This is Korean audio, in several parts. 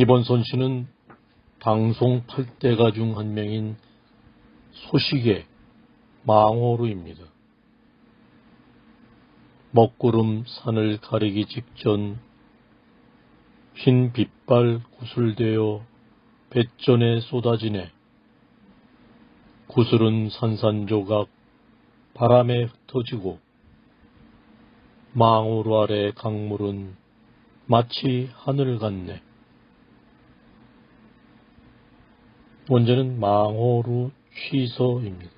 이번 선시는 방송 8대가 중 한 명인 소식의 망호루입니다. 먹구름 산을 가리기 직전 흰 빛발 구슬되어 배전에 쏟아지네. 구슬은 산산조각 바람에 흩어지고 망호루 아래 강물은 마치 하늘 같네. 원제는 망호루 취서입니다.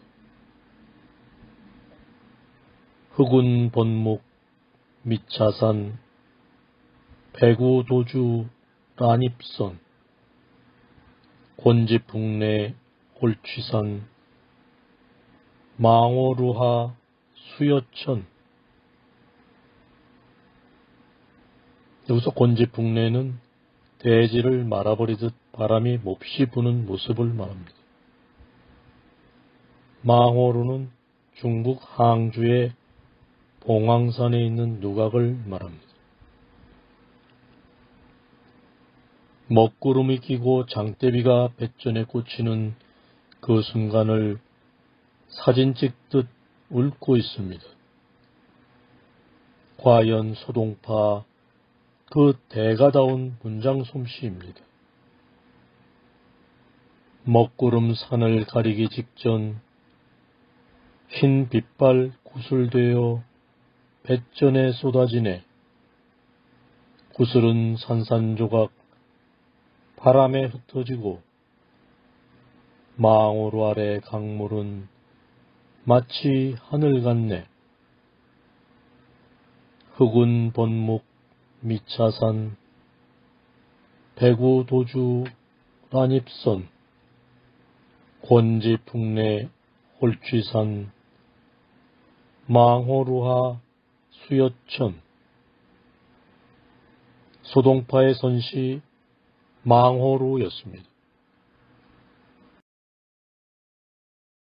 흑운 본목 미차산 배구도주 란입선 곤지북내 홀취산 망호루하 수여천 여기서 곤지북내는 대지를 말아버리듯 바람이 몹시 부는 모습을 말합니다. 망호루는 중국 항주의 봉황산에 있는 누각을 말합니다. 먹구름이 끼고 장대비가 배전에 꽂히는 그 순간을 사진 찍듯 웃고 있습니다. 과연 소동파 그 대가다운 문장 솜씨입니다. 먹구름 산을 가리기 직전 흰 빛발 구슬되어 배전에 쏟아지네. 구슬은 산산조각 바람에 흩어지고 망호로 아래 강물은 마치 하늘 같네. 흑운 본목 미차산 배구도주 란입선 곤지풍내 홀취산 망호루하 수여천 소동파의 선시 망호루였습니다.